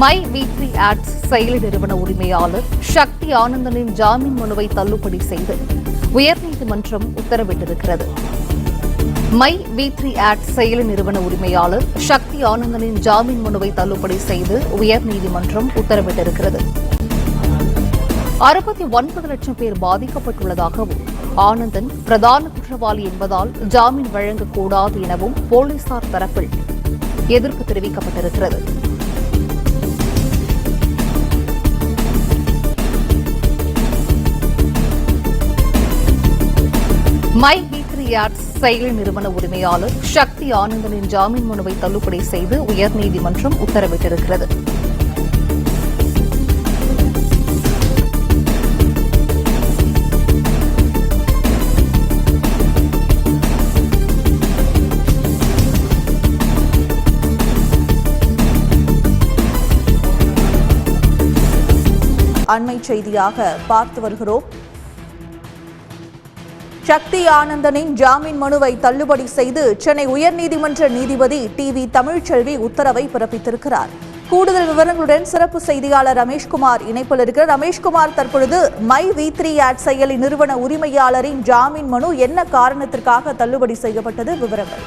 My V three ads செயலி நிறுவன உரிமையாளர் சக்தி ஆனந்தனின் ஜாமீன் மனுவை தள்ளுபடி செய்து உயர்நீதிமன்றம் உத்தரவிட்டிருக்கிறது. மை வி த்ரீ ஆட் செயலி நிறுவன உரிமையாளர் சக்தி ஆனந்தனின் ஜாமீன் மனுவை தள்ளுபடி செய்து உயர்நீதிமன்றம் உத்தரவிட்டிருக்கிறது. அறுபத்தி ஒன்பது லட்சம் பேர் பாதிக்கப்பட்டுள்ளதாகவும் ஆனந்தன் பிரதான குற்றவாளி என்பதால் ஜாமீன் வழங்கக்கூடாது எனவும் போலீசார் தரப்பில் எதிர்ப்பு தெரிவிக்கப்பட்டிருக்கிறது. மை வி ஆர்ட்ஸ் செயலி நிறுவன உரிமையாளர் சக்தி ஆனந்தனின் ஜாமீன் மனுவை தள்ளுபடி செய்து உயர்நீதிமன்றம் உத்தரவிட்டிருக்கிறது. அண்மை செய்தியாக பார்த்து வருகிறோம். சக்தி ஆனந்தனின் ஜாமீன் மனுவை தள்ளுபடி செய்து சென்னை உயர்நீதிமன்ற நீதிபதி டி வி தமிழ்ச்செல்வி உத்தரவை பிறப்பித்திருக்கிறார். கூடுதல் விவரங்களுடன் சிறப்பு செய்தியாளர் ரமேஷ்குமார் இணைப்பில் இருக்கிறார். ரமேஷ்குமார் தற்பொழுது மை வி த்ரீ ஆட் செயலி நிறுவன உரிமையாளரின் ஜாமீன் மனு என்ன காரணத்திற்காக தள்ளுபடி செய்யப்பட்டது? விவரங்கள்.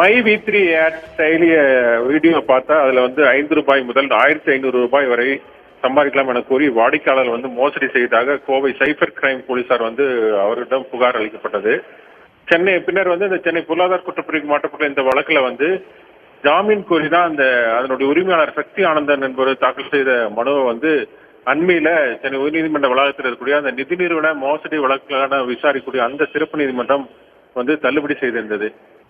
மை வி த்ரீ ஆட் செயலிய வீடியோ பார்த்தா அதுல வந்து ஐந்து ரூபாய் முதல் ஆயிரத்தி ஐநூறு ரூபாய் வரை சம்பாதிக்கலாம் என கூறி வாடிக்கையாளர் வந்து மோசடி செய்ததாக கோவை சைபர் கிரைம் போலீசார் வந்து அவரிடம் புகார் அளிக்கப்பட்டது. சென்னை பின்னர் வந்து இந்த சென்னை பொருளாதார குற்றப்பிரிவுக்கு மாற்றப்பட்ட இந்த வழக்குல வந்து ஜாமீன் கோரி தான் அந்த அதனுடைய உரிமையாளர் சக்தி ஆனந்தன் என்பவர் தாக்கல் செய்த மனுவை வந்து அண்மையில சென்னை உயர்நீதிமன்ற வளாகத்தில் இருக்கக்கூடிய அந்த நிதி நிறுவன மோசடி வழக்கான விசாரிக்கக்கூடிய அந்த சிறப்பு நீதிமன்றம் வந்து தள்ளுபடி செய்திருந்தது.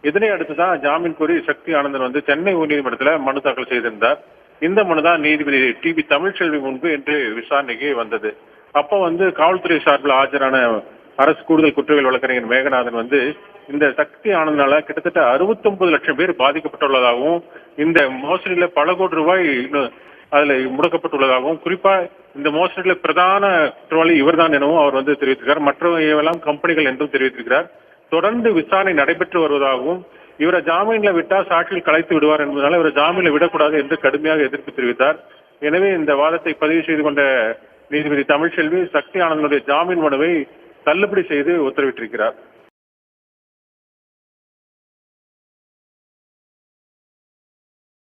இதனை அடுத்துதான் ஜாமீன் கோரி சக்தி ஆனந்தன் வந்து சென்னை உயர்நீதிமன்றத்தில் மனு தாக்கல் செய்திருந்தார். இந்த மனுதான் நீதிபதி டி பி தமிழ்ச்செல்வி முன்பு இன்று விசாரணைக்கு வந்தது. அப்போ வந்து காவல்துறை சார்பில் ஆஜரான அரசு கூடுதல் குற்றவியல் வழக்கறிஞர் மேகநாதன் வந்து இந்த சக்தி ஆனந்தனால கிட்டத்தட்ட 69 லட்சம் பேர் பாதிக்கப்பட்டுள்ளதாகவும் இந்த மோசடியில பல கோடி ரூபாய் இன்னும் அதுல முடக்கப்பட்டுள்ளதாகவும் குறிப்பா இந்த மோசடியில பிரதான குற்றவாளி இவர்தான் எனவும் அவர் வந்து தெரிவித்திருக்கிறார். எல்லாம் கம்பெனிகள் என்றும் தெரிவித்திருக்கிறார். தொடர்ந்து விசாரணை நடைபெற்று வருவதாகவும் இவரை ஜாமீன்ல விட்டா சாட்சியில் கலைத்து விடுவார் என்பதனால இவரை ஜாமீன்ல விடக்கூடாது என்று கடுமையாக எதிர்ப்பு தெரிவித்தார். எனவே இந்த வாதத்தை பதிவு செய்து கொண்ட நீதிபதி தமிழ்ச்செல்வி சக்தி ஆனந்தனுடைய ஜாமீன் மனுவை தள்ளுபடி செய்து உத்தரவிட்டிருக்கிறார்.